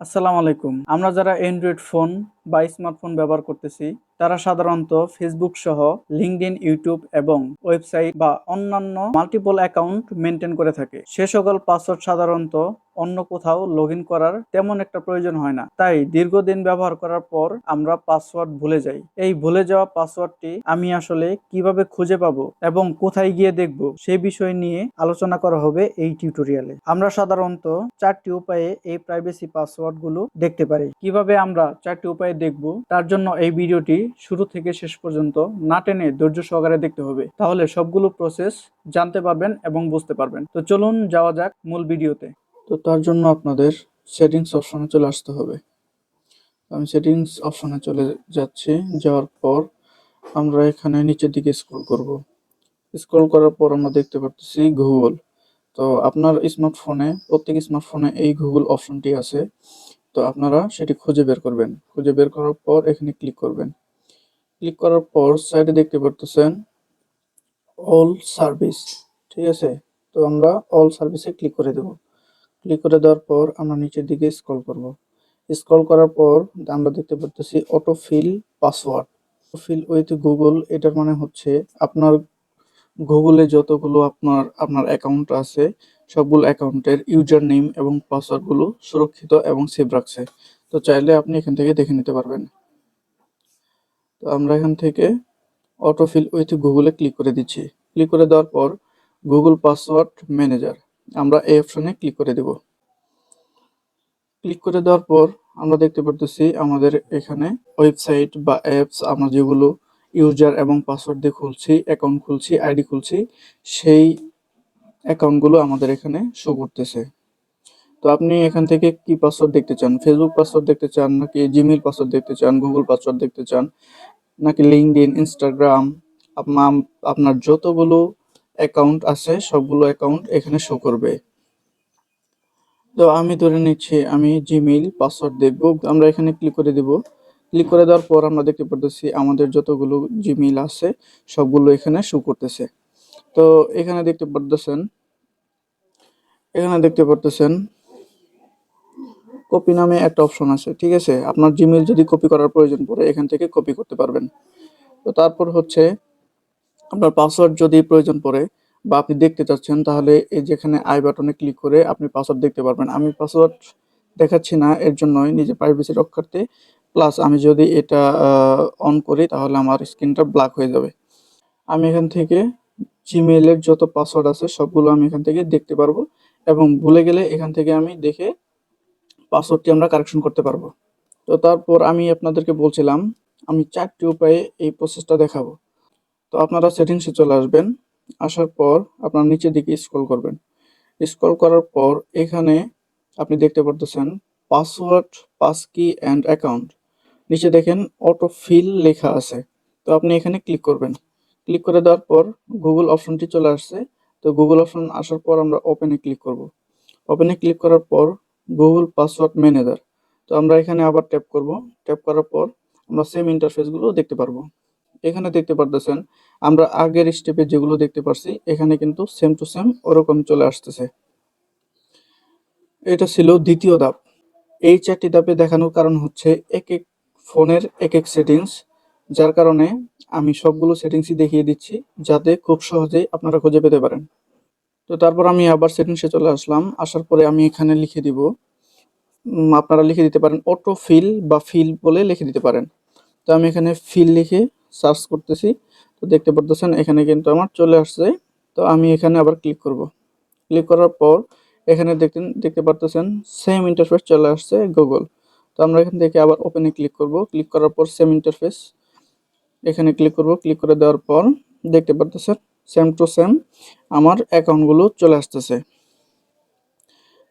আসসালামু আলাইকুম। আমরা যারা অ্যান্ড্রয়েড ফোন বা স্মার্টফোন ব্যবহার করতেছি। তারা সাধারণত ফেসবুক সহ লিঙ্কডইন ইউটিউব এবং ওয়েবসাইট বা অন্যান্য মাল্টিপল অ্যাকাউন্ট মেনটেন করে থাকে। সে সকল পাসওয়ার্ড সাধারণত অন্য কোথাও লগ করার তেমন একটা প্রয়োজন হয় না। তাই দীর্ঘদিন ব্যবহার করার পর আমরা পাসওয়ার্ড ভুলে যাই। এই ভুলে যাওয়া পাসওয়ার্ডটি আমি আসলে কীভাবে খুঁজে পাবো এবং কোথায় গিয়ে দেখব সে বিষয় নিয়ে আলোচনা করা হবে এই টিউটোরিয়ালে আমরা সাধারণত চারটি উপায়ে এই প্রাইভেসি পাসওয়ার্ডগুলো দেখতে পারি। কীভাবে আমরা চারটি উপায়ে দেখব। তার জন্য এই ভিডিওটি শুরু থেকে শেষ পর্যন্ত না টেনে ধৈর্য সহকারে দেখতে হবে। তাহলে সবগুলো প্রসেস জানতে পারবেন এবং বুঝতে পারবেন। তো চলুন যাওয়া যাক মূল ভিডিওতে। তো তার জন্য আপনাদের সেটিংস অপশনে চলে আসতে হবে। আমি সেটিংস অপশনে চলে যাচ্ছি। যাওয়ার পর আমরা এখানে নিচের দিকে স্ক্রল করব। স্ক্রল করার পর আমরা দেখতে পাচ্ছি গুগল তো আপনার স্মার্টফোনে প্রত্যেক স্মার্টফোনে এই গুগল অপশনটি আছে। তো আপনারা সেটি খুঁজে বের করবেন। খুঁজে বের করার পর এখানে ক্লিক করবেন। ক্লিক করার পর সাইডে দেখতে পারতেছেন অল সার্ভিস ঠিক আছে? তো আমরা অল সার্ভিসে ক্লিক করে দেব। ক্লিক করে দেওয়ার পর আমরা নিচের দিকে স্ক্রল করব। স্ক্রল করার পর আমরা দেখতে পারতেছি auto fill password fill with Google এটার মানে হচ্ছে আপনার গুগলে যতগুলো আপনার আপনার অ্যাকাউন্ট আছে সবগুলো অ্যাকাউন্টের ইউজার নেম এবং পাসওয়ার্ডগুলো সুরক্ষিত এবং সেভ রাখছে। তো চাইলে আপনি এখান থেকে দেখে নিতে পারবেন। তো আমরা এখান থেকে অটোফিল উইথ গুগলে ক্লিক করে দিচ্ছি। ক্লিক করে দেওয়ার পর গুগল পাসওয়ার্ড ম্যানেজার আমরা এই অপশনে ক্লিক করে দেব। ক্লিক করে দেওয়ার পর আমরা দেখতে পারতেছি আমাদের এখানে ওয়েবসাইট বা অ্যাপস আমরা যেগুলো ইউজার এবং পাসওয়ার্ড দিয়ে খুলছি অ্যাকাউন্ট খুলছি আইডি খুলছি, সেই অ্যাকাউন্টগুলো আমাদের এখানে শো করতেছে। তো আপনি এখান থেকে কি পাসওয়ার্ড দেখতে চান? ফেসবুক পাসওয়ার্ড দেখতে চান নাকি জিমেল পাসওয়ার্ড দেখতে চান গুগল পাসওয়ার্ড দেখতে চান, নাকি লিঙ্কডইন ইনস্টাগ্রাম আপনার আপনার যতগুলো অ্যাকাউন্ট আছে, সবগুলো অ্যাকাউন্ট এখানে শো করবে। তো আমি ধরে নিচ্ছি, আমি জিমেইল পাসওয়ার্ড দেখব। আমরা এখানে ক্লিক করে দেব। ক্লিক করে দেওয়ার পর আমরা দেখতে পারতেছি, আমাদের যতগুলো জিমেইল আছে, সবগুলো এখানে শো করতেছে। তো এখানে দেখতে পারতেছেন এখানে দেখতে পারতেছেন কপি নামে একটা অপশন আছে, ঠিক আছে? আপনার জিমেল যদি কপি করার প্রয়োজন পড়ে, এখান থেকে কপি করতে পারবেন। তো তারপর হচ্ছে, আপনার পাসওয়ার্ড যদি প্রয়োজন পড়ে বা আপনি দেখতে চাচ্ছেন, তাহলে এই যেখানে আই বাটনে ক্লিক করে আপনি পাসওয়ার্ড দেখতে পারবেন। আমি পাসওয়ার্ড দেখাচ্ছি না, এর জন্যই নিজে প্রাইভেসি রক্ষার্থে প্লাস আমি যদি এটা অন করি, তাহলে আমার স্ক্রিনটা ব্ল্যাক হয়ে যাবে। আমি এখান থেকে জিমেলের যত পাসওয়ার্ড আছে, সবগুলো আমি এখান থেকে দেখতে পারব। এবং ভুলে গেলে এখান থেকে আমি দেখে পাসওয়ার্ডটি আমরা কারেকশন করতে পারব। তো তারপর আমি আপনাদেরকে বলছিলাম, আমি চারটি উপায়ে এই প্রসেসটা দেখাবো। তো আপনারা সেটিংসে চলে আসবেন, আসার পর আপনার নিচের দিকে স্ক্রল করবেন। স্ক্রল করার পর এখানে আপনি দেখতে পারতেছেন password passkey and account নিচে দেখেন অটো ফিল লেখা আছে। তো আপনি এখানে ক্লিক করবেন। ক্লিক করে দেওয়ার পর গুগল অপশনটি চলে আসছে। তো গুগল অপশন আসার পর আমরা ওপেনে ক্লিক করব। ওপেনে ক্লিক করার পর গুগল পাসওয়ার্ড ম্যানেজার তো আমরা এখানে আবার ট্যাপ করব। ট্যাপ করার পর আমরা সেম ইন্টারফেসগুলো দেখতে পারব। এখানে দেখতে পারতেছেন, আমরা আগের স্টেপে যেগুলো দেখতে পারছি, এখানে কিন্তু সেম টু সেম ওরকম চলে আসতেছে। এটা ছিল দ্বিতীয় ধাপ। এই চারটি ধাপে দেখানোর কারণ হচ্ছে এক এক ফোনের এক এক সেটিংস যার কারণে আমি সবগুলো সেটিংসই দেখিয়ে দিচ্ছি, যাতে খুব সহজেই আপনারা খুঁজে পেতে পারেন। তো তারপর আমি আবার সেটিংসে চলে আসলাম। আসার পরে আমি এখানে লিখে দিব আপনারা লিখে দিতে পারেন অটো ফিল বা ফিল বলে লিখে দিতে পারেন। তো আমি এখানে ফিল লিখে সার্চ করতেছি। তো দেখতে পারতেছেন, এখানে কিন্তু আমার চলে আসছে। তো আমি এখানে আবার ক্লিক করব। ক্লিক করার পর এখানে দেখতেন, দেখতে পারতেছেন সেম ইন্টারফেস চলে আসছে গুগল তো আমরা এখান থেকে আবার ওপেনে ক্লিক করব। ক্লিক করার পর সেম ইন্টারফেস এখানে ক্লিক করব। ক্লিক করে দেওয়ার পর দেখতে পারতেছেন সেম টু সেম আমার অ্যাকাউন্টগুলো চলে আসতেছে।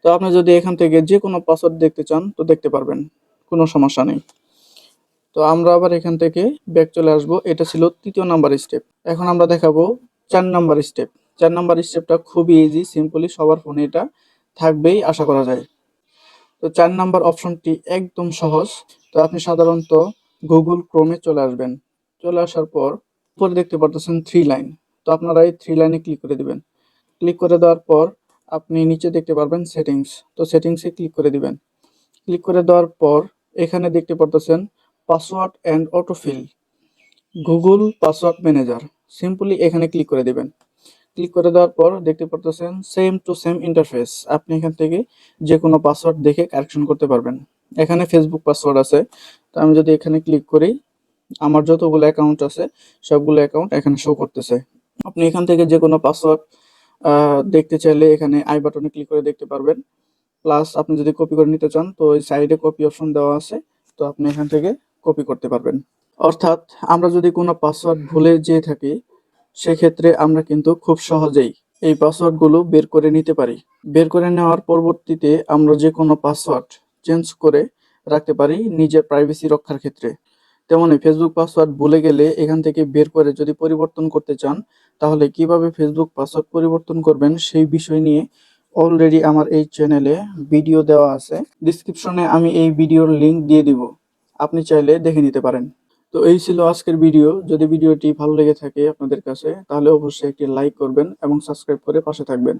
তো আপনি যদি এখান থেকে যে কোনো পাসওয়ার্ড দেখতে চান, তো দেখতে পারবেন, কোনো সমস্যা নেই। তো আমরা আবার এখান থেকে ব্যাক চলে আসব। এটা ছিল তৃতীয় নাম্বার স্টেপ এখন আমরা দেখাবো চার নাম্বার স্টেপ চার নাম্বার স্টেপটা খুবই ইজি সিম্পলি সবার ফোনে এটা থাকবেই, আশা করা যায়। তো চার নাম্বার অপশনটি একদম সহজ। তো আপনি সাধারণত গুগল ক্রোমে চলে আসবেন। চলে আসার পর উপরে দেখতে পারতেছেন থ্রি লাইন তো আপনারা এই থ্রি লাইনে ক্লিক করে দিবেন। ক্লিক করে দেওয়ার পর আপনি নিচে দেখতে পারবেন সেটিংস তো সেটিংসে ক্লিক করে দিবেন। ক্লিক করে দেওয়ার পর এখানে দেখতে পারতেছেন password and autofill Google password manager simply এখানে ক্লিক করে দিবেন। ক্লিক করে দেওয়ার পর দেখতে পারতেছেন সেম টু সেম ইন্টারফেস আপনি এখান থেকে যে কোনো পাসওয়ার্ড দেখে কারেকশন করতে পারবেন। এখানে ফেসবুক পাসওয়ার্ড আছে। তো আমি যদি এখানে ক্লিক করি আমার যতগুলো অ্যাকাউন্ট আছে, সবগুলো অ্যাকাউন্ট এখানে শো করতেছে। আপনি এখান থেকে যে কোনো পাসওয়ার্ড দেখতে চাইলে এখানে আই বাটনে ক্লিক করে দেখতে পারবেন। প্লাস আপনি যদি কপি করে নিতে চান, তো ওই সাইডে কপি অপশন দেওয়া আছে, তো আপনি এখান থেকে কপি করতে পারবেন। অর্থাৎ, আমরা যদি কোনো পাসওয়ার্ড ভুলে যেয়ে থাকি, সেক্ষেত্রে আমরা কিন্তু খুব সহজেই এই পাসওয়ার্ডগুলো বের করে নিতে পারি। বের করে নেওয়ার পরবর্তীতে আমরা যে কোনো পাসওয়ার্ড চেঞ্জ করে রাখতে পারি নিজের প্রাইভেসি রক্ষার ক্ষেত্রে। তেমনই ফেসবুক পাসওয়ার্ড ভুলে গেলে এখান থেকে বের করে যদি পরিবর্তন করতে চান, তাহলে কীভাবে ফেসবুক পাসওয়ার্ড পরিবর্তন করবেন সেই বিষয় নিয়ে অলরেডি আমার এই চ্যানেলে ভিডিও দেওয়া আছে। ডিসক্রিপশনে আমি এই ভিডিওর লিংক দিয়ে দিব। আপনি চাইলে দেখে নিতে পারেন। তো এই ছিল আজকের ভিডিও যদি ভিডিওটি ভালো লেগে থাকে আপনাদের কাছে, তাহলে অবশ্যই একটি লাইক করবেন এবং সাবস্ক্রাইব করে পাশে থাকবেন।